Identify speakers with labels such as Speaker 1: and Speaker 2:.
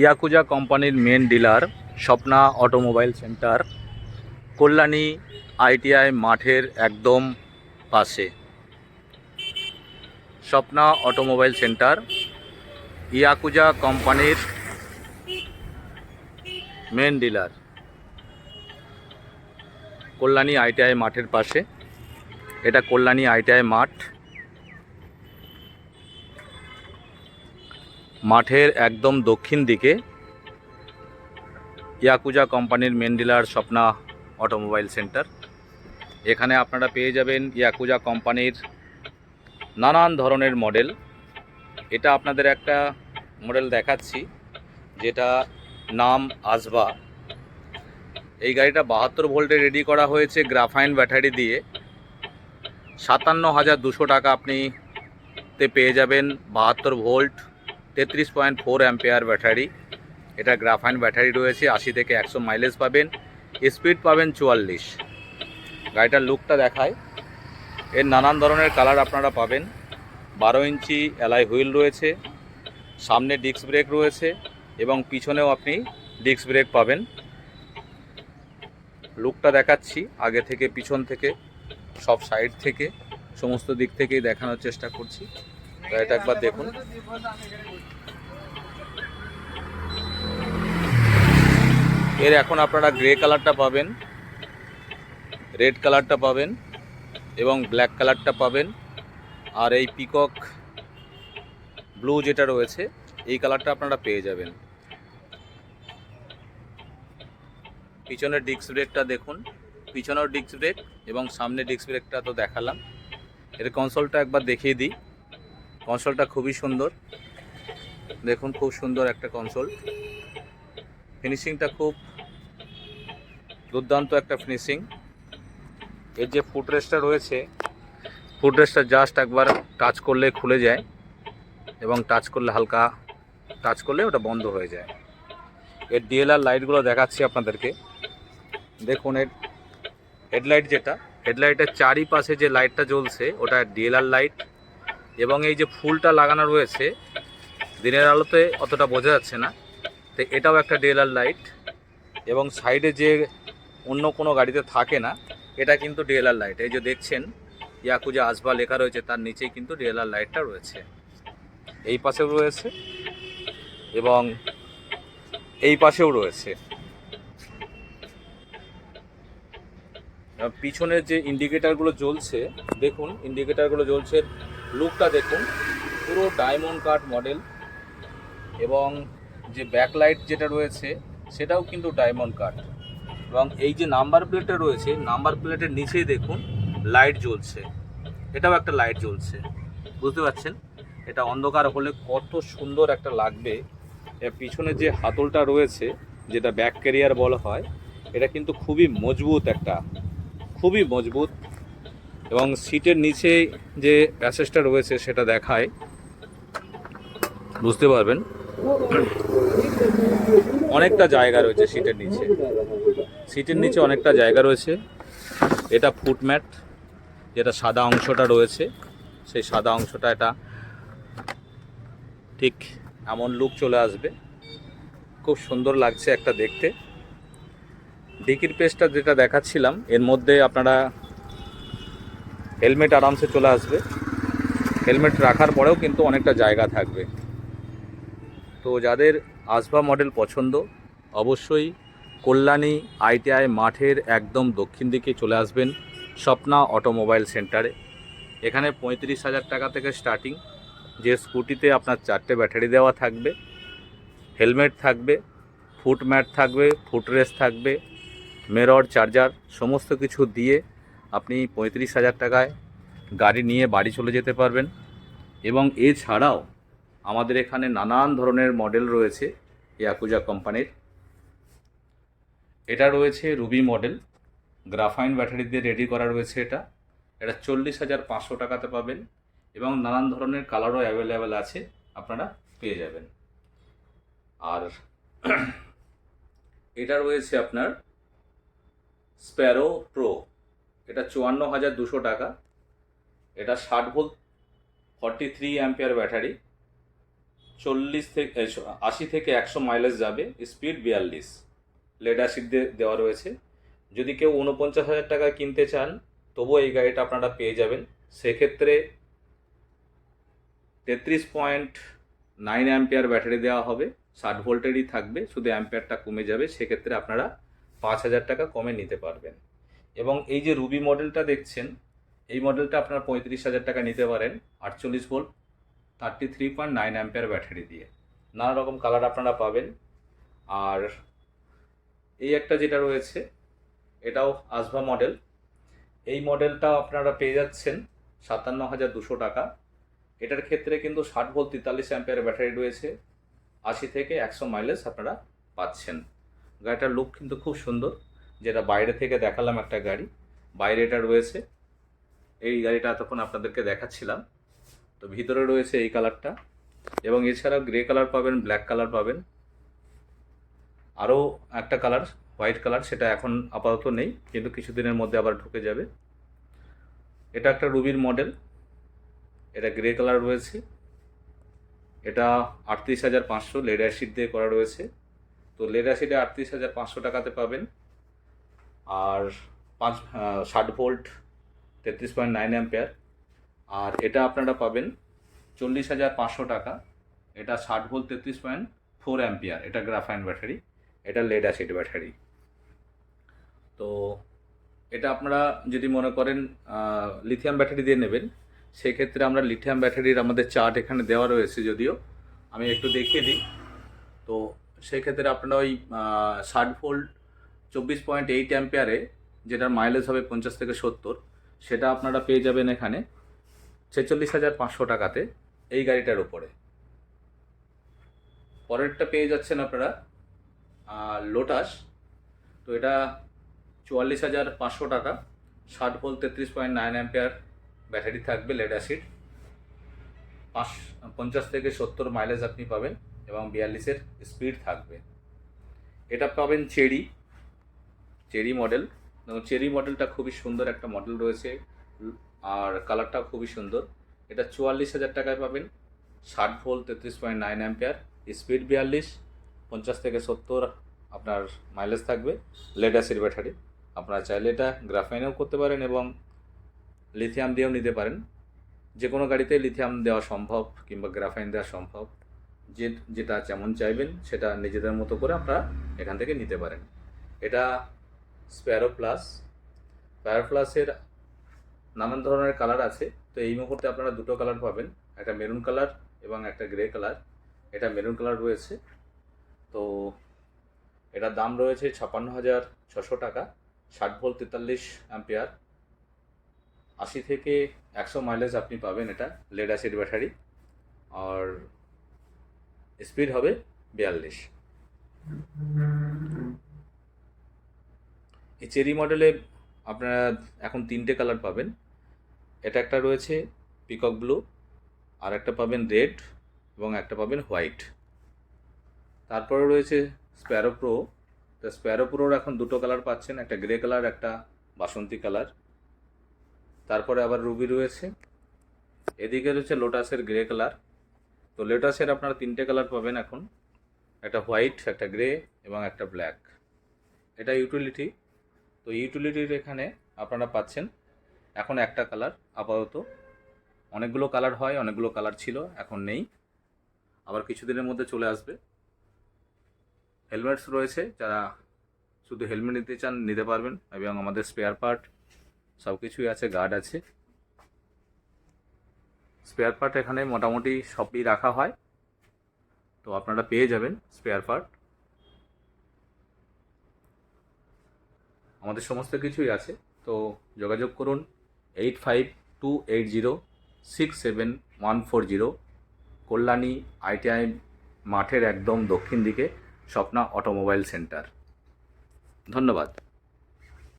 Speaker 1: Yakuza কোম্পানির main dealer Swapna automobile centre, Kalyani ITI মাঠের একদম পাশে। স্বপ্না অটোমোবাইল সেন্টার, ইয়াকুজা কোম্পানির মেন ডিলার কল্যাণী আইটিআই মাঠের পাশে। এটা কল্যাণী আইটিআই মাঠ। মাঠের একদম দক্ষিণ দিকে ইয়াকুজা কোম্পানির main dealer Swapna automobile centre. এখানে আপনারা পেয়ে যাবেন ইয়াকুজা কোম্পানির নানান ধরনের মডেল। এটা আপনাদের একটা মডেল দেখাচ্ছি, যেটা নাম আসবা এই গাড়িটা বাহাত্তর ভোল্টে রেডি করা হয়েছে গ্রাফাইন ব্যাটারি দিয়ে। সাতান্ন হাজার দুশো টাকা আপনি তে পেয়ে যাবেন বাহাত্তর ভোল্ট তেত্রিশ পয়েন্ট ফোর অ্যাম্পেয়ার ব্যাটারি। এটা গ্রাফাইন ব্যাটারি রয়েছে, আশি থেকে একশো মাইলেজ পাবেন। স্পিড পাবেন চুয়াল্লিশ। গাড়িটার লুকটা দেখায়। এর নানান ধরনের কালার আপনারা পাবেন। বারো ইঞ্চি অ্যালাই হুইল রয়েছে, সামনে ডিস্ক ব্রেক রয়েছে এবং পিছনেও আপনি ডিস্ক ব্রেক পাবেন। লুকটা দেখাচ্ছি, আগে থেকে, পিছন থেকে, সব সাইড থেকে, সমস্ত দিক থেকেই দেখানোর চেষ্টা করছি। গাড়িটা একবার দেখুন। এর এখন আপনারা গ্রে কালারটা পাবেন রেড কালারটা পাবেন এবং ব্ল্যাক কালারটা পাবেন। আর এই পিকক ব্লু যেটা রয়েছে, এই কালারটা আপনারা পেয়ে যাবেন। পিছনের ডিস্ক ব্রেকটা দেখুন পিছনের ডিস্ক ব্রেক এবং সামনে ডিস্ক ব্রেকটা তো দেখালাম। এর কনসোলটা একবার দেখিয়ে দিই। কনসোলটা খুবই সুন্দর। দেখুন খুব সুন্দর একটা কনসোল ফিনিশিংটা খুব দুর্দান্ত একটা ফিনিশিং এর যে ফুটরেস্টটা রয়েছে ফুটরেস্টটা জাস্ট একবার টাচ করলে খুলে যায় এবং টাচ করলে হালকা টাচ করলে ওটা বন্ধ হয়ে যায়। এর ডিএলআর লাইটগুলো দেখাচ্ছি আপনাদেরকে। দেখুন, এর হেডলাইট যেটা হেডলাইটের চারিপাশে যে লাইটটা জ্বলছে, ওটা ডিএলআর লাইট এবং এই যে ফুলটা লাগানো রয়েছে, দিনের আলোতে অতটা বোঝা যাচ্ছে না। তো এটাও একটা ডিএলআর লাইট এবং সাইডে যে অন্য কোনো গাড়িতে থাকে না, এটা কিন্তু ডিএলআর লাইট এই যে দেখছেন, ইয়াকুজা আসবা লেখা রয়েছে, তার নিচেই কিন্তু ডিএলআর লাইটটা রয়েছে। এই পাশেও রয়েছে এবং এই পাশেও রয়েছে। পিছনের যে ইন্ডিকেটারগুলো জ্বলছে, দেখুন ইন্ডিকেটারগুলো জ্বলছে লুকটা দেখুন, পুরো ডায়মন্ড কাট মডেল এবং যে ব্যাকলাইট যেটা রয়েছে, সেটাও কিন্তু ডায়মন্ড কাট এবং এই যে নাম্বার প্লেটটা রয়েছে, নাম্বার প্লেটের নিচেই দেখুন, লাইট জ্বলছে। এটাও একটা লাইট জ্বলছে। বুঝতে পারছেন? এটা অন্ধকার হলে কত সুন্দর একটা লাগবে। এর পিছনে যে হাতলটা রয়েছে, যেটা ব্যাক ক্যারিয়ার বলা হয়, এটা কিন্তু খুবই মজবুত একটা, খুবই মজবুত। এবং সিটের নিচে যে প্যাসেজটা রয়েছে, সেটা দেখায়। বুঝতে পারবেন? অনেকটা জায়গা রয়েছে সিটের নিচে। সিটের নিচে অনেকটা জায়গা রয়েছে। এটা ফুটম্যাট যেটা সাদা অংশটা রয়েছে। সেই সাদা অংশটা এটা ঠিক এমন লুক চলে আসবে। খুব সুন্দর লাগছে একটা দেখতে। ডিকির পেজটা যেটা দেখাচ্ছিলাম, এর মধ্যে আপনারা হেলমেট আরামসে চলে আসবে। হেলমেট রাখার পরেও কিন্তু অনেকটা জায়গা থাকবে। তো যাদের আসবা মডেল পছন্দ, অবশ্যই কল্যাণী আইটিআই মাঠের একদম দক্ষিণ দিকে চলে আসবেন স্বপ্না অটোমোবাইল সেন্টারে। এখানে পঁয়ত্রিশ হাজার টাকা থেকে স্টার্টিং। যে স্কুটিতে আপনার চারটে ব্যাটারি দেওয়া থাকবে, হেলমেট থাকবে, ফুট ম্যাট থাকবে, ফুট ফুটরেস থাকবে, মেরর, চার্জার সমস্ত কিছু দিয়ে আপনি পঁয়ত্রিশ হাজার টাকায় গাড়ি নিয়ে বাড়ি চলে যেতে পারবেন। এবং এছাড়াও আমাদের এখানে নানান ধরনের মডেল রয়েছে ইয়াকুজা কোম্পানির। এটা রয়েছে রুবি মডেল। গ্রাফাইন ব্যাটারি দিয়ে রেডি করা রয়েছে এটা। এটা চল্লিশ হাজার পাঁচশো টাকাতে পাবেন এবং নানান ধরনের কালারও অ্যাভেলেবেল আছে, আপনারা পেয়ে যাবেন। আর এটা রয়েছে আপনার স্প্যারো প্রো এটা চুয়ান্ন হাজার দুশো টাকা। এটা ষাট volt forty three ampere battery. চল্লিশ থেকে আশি থেকে একশো মাইলেজ যাবে স্পিড বিয়াল্লিশ। লেড অ্যাসিড দিয়ে দেওয়া রয়েছে। যদি কেউ উনপঞ্চাশ হাজার টাকা কিনতে চান, তবুও এই গাড়িটা আপনারা পেয়ে যাবেন। সেক্ষেত্রে তেত্রিশ পয়েন্ট নাইন অ্যাম্পিয়ার ব্যাটারি দেওয়া হবে। ষাট ভোল্টেরই থাকবে, শুধু অ্যাম্পিয়ারটা কমে যাবে। সেক্ষেত্রে আপনারা পাঁচ হাজার টাকা কমে নিতে পারবেন। এবং এই যে রুবি মডেলটা দেখছেন, এই মডেলটা আপনারা পঁয়ত্রিশ হাজার টাকা নিতে পারেন, আটচল্লিশ volt, thirty three point nine ampere battery দিয়ে। নানা রকম কালার আপনারা পাবেন। আর এই একটা যেটা রয়েছে, এটাও আসভা মডেল এই মডেলটা আপনারা পেয়ে যাচ্ছেন সাতান্ন হাজার দুশো টাকা। এটার ক্ষেত্রে কিন্তু ষাট ভোল্ট তেতাল্লিশ অ্যাম্পিয়ার ব্যাটারি রয়েছে। আশি থেকে একশো মাইলেজ আপনারা পাচ্ছেন। গাড়িটার লুক কিন্তু খুব সুন্দর। যেটা বাইরে থেকে দেখালাম একটা গাড়ি, বাইরে এটা রয়েছে। এই গাড়িটা এতক্ষণ আপনাদেরকে দেখাচ্ছিলাম। তো ভিতরে রয়েছে এই কালারটা এবং এছাড়াও গ্রে কালার পাবেন ব্ল্যাক কালার পাবেন। আরও একটা কালার হোয়াইট কালার সেটা এখন আপাতত নেই, কিন্তু কিছুদিনের মধ্যে আবার ঢুকে যাবে। এটা একটা রুবির মডেল এটা গ্রে কালার রয়েছে। এটা আটত্রিশ হাজার পাঁচশো লেড অ্যাসিড দিয়ে করা রয়েছে। তো লেড অ্যাসিডে আটত্রিশ হাজার পাঁচশো টাকাতে পাবেন। আর পাঁচ ষাট ভোল্ট তেত্রিশ পয়েন্ট নাইন অ্যাম্পেয়ার আর এটা আপনারা পাবেন চল্লিশ হাজার পাঁচশো টাকা। এটা ষাট ভোল্ট তেত্রিশ পয়েন্ট ফোর অ্যাম্পিয়ার এটা গ্রাফাইন ব্যাটারি এটা লেড অ্যাসিড ব্যাটারি তো এটা আপনারা যদি মনে করেন লিথিয়াম ব্যাটারি দিয়ে নেবেন, সেক্ষেত্রে আমরা লিথিয়াম ব্যাটারির আমাদের চার্ট এখানে দেওয়া রয়েছে যদিও। আমি একটু দেখিয়ে দিই। তো সেক্ষেত্রে আপনারা ওই ষাট ভোল্ট চব্বিশ পয়েন্ট এইট অ্যাম্পিয়ারে যেটার মাইলেজ হবে পঞ্চাশ থেকে সত্তর, সেটা আপনারা পেয়ে যাবেন এখানে ছেচল্লিশ হাজার পাঁচশো টাকাতে এই গাড়িটার উপরে। পরেরটা পেয়ে যাচ্ছেন আপনারা লোটাস তো এটা চুয়াল্লিশ হাজার পাঁচশো টাকা। ষাট ভোল্ট তেত্রিশ পয়েন্ট নাইন অ্যাম্পিয়ার ব্যাটারি থাকবে লেড অ্যাসিড পাঁচ, পঞ্চাশ থেকে সত্তর মাইলেজ আপনি পাবেন এবং বিয়াল্লিশের স্পিড থাকবে। এটা পাবেন চেরি চেরি মডেল এবং চেরি মডেলটা খুবই সুন্দর একটা মডেল রয়েছে। আর কালারটাও খুবই সুন্দর। এটা চুয়াল্লিশ হাজার টাকায় পাবেন। ষাট ভোল্ট তেত্রিশ পয়েন্ট নাইন অ্যাম্পিয়ার স্পিড বিয়াল্লিশ। পঞ্চাশ থেকে সত্তর আপনার মাইলেজ থাকবে। লেড অ্যাসিড ব্যাটারি আপনারা চাইলে এটা গ্রাফাইনেও করতে পারেন এবং লিথিয়াম দিয়েও নিতে পারেন। যে কোনো গাড়িতে লিথিয়াম দেওয়া সম্ভব কিংবা গ্রাফাইন দেওয়া সম্ভব, যে যেটা যেমন চাইবেন সেটা নিজেদের মতো করে আপনারা এখান থেকে নিতে পারেন। এটা স্প্যারো প্লাস স্প্যারো প্লাসের নানান ধরনের কালার আছে। তো এই মুহূর্তে আপনারা দুটো কালার পাবেন, একটা মেরুন কালার এবং একটা গ্রে কালার এটা মেরুন কালার রয়েছে। তো এটার দাম রয়েছে ছাপান্ন হাজার ছশো টাকা, ষাট ভোল্ট তেতাল্লিশ অ্যাম্পিয়ার। আশি থেকে একশো মাইলেজ আপনি পাবেন এটা লেড অ্যাসিড ব্যাটারি। আর স্পিড হবে বিয়াল্লিশ। এই চেরি মডেলে আপনারা এখন তিনটে কালার পাবেন। এটা একটা রয়েছে পিকক ব্লু, আর একটা পাবেন রেড এবং একটা পাবেন হোয়াইট। তারপরে রয়েছে স্প্যারো প্রো তা স্প্যারো প্রোর এখন দুটো কালার পাচ্ছেন, একটা গ্রে কালার একটা বাসন্তী কালার তারপরে আবার রুবি রয়েছে। এদিকে রয়েছে লোটাসের গ্রে কালার তো লোটাসের আপনারা তিনটে কালার পাবেন এখন। একটা হোয়াইট একটা গ্রে এবং একটা ব্ল্যাক এটা ইউটিলিটি তো ইউটিলিটির এখানে আপনারা পাচ্ছেন এখন একটা কালার আপাতত। অনেকগুলো কালার হয়, অনেকগুলো কালার ছিল, এখন নেই। আবার কিছুদিনের মধ্যে চলে আসবে। হেলমেটস রয়েছে, যারা শুধু হেলমেট নিতে চান, নিতে পারবেন। এবং আমাদের স্পেয়ার পার্ট সব কিছুই আছে গার্ড আছে। স্পেয়ার পার্ট এখানে মোটামুটি সবই রাখা হয়। তো আপনারা পেয়ে যাবেন স্পেয়ার পার্ট আমাদের সমস্ত কিছুই আছে। তো যোগাযোগ করুন eight five two eight zero six seven one four zero Kalyani ITI মাঠের একদম দক্ষিণ দিকে। Swapna automobile centre. ধন্যবাদ।